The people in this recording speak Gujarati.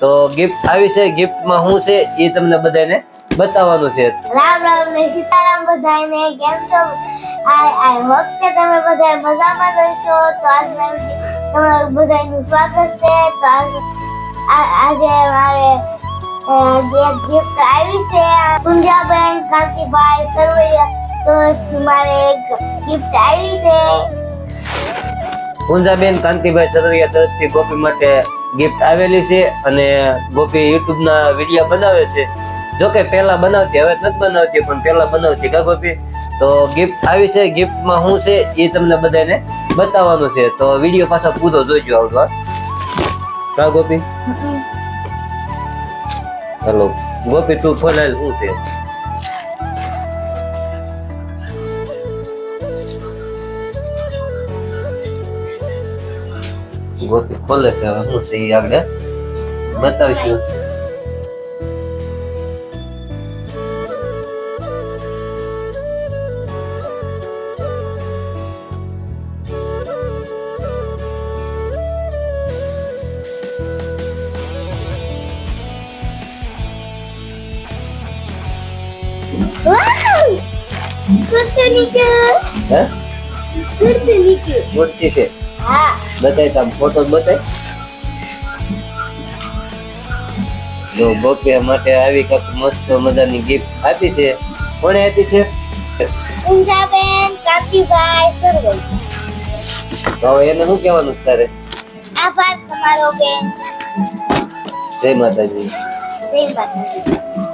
તો ગિફ્ટ આવી છે ગિફ્ટમાં શું છે એ તમને બધાને બતાવવાનું છે. રામ રામ ને સીતારામ બધાને કેમ છો? આઈ આઈ હોપ કે તમે બધા મજામાં રહેશો તો આજ વીડિયો તમારું બધાનું સ્વાગત છે. તો આજ આજે મારે જે ગિફ્ટ આવી છે પુંજાબેન, કાંતિભાઈ, સરવૈયા, તો મારે એક ગિફ્ટ આવી છે. પૂંજાબેન કાંતિભાઈ સરવૈયા તરફથી ગોપી માટે ગિફ્ટ આવેલી છે અને ગોપી યુટ્યુબના વિડીયા બનાવે છે. જો કે પહેલા બનાવતી હવે નથી બનાવતી પણ પહેલાં બનાવતી કા ગોપી? તો ગિફ્ટ આવી છે. ગિફ્ટમાં શું છે એ તમને બધાને બતાવવાનું છે. તો વીડિયો પાછો પૂરો જોઈજો આવતો કા ગોપી? હેલો ગોપી તું ખોલાયેલ શું છે? ગોપી ખોલે છે હવે શું છે એ આગળ બતાવીશું. હે? હા. બતાય તામ ફોટો બતાય. જો બોપે માટે આવી કક મસ્ત મજાની ગિફ્ટ આપી છે. કોણે આપી છે? પુંજાબેન કાંતિભાઈ સરવૈયા તો એને શું કહેવાનું છે તારે? આભાર તમારો બેન. જય માતાજી. જય માતાજી.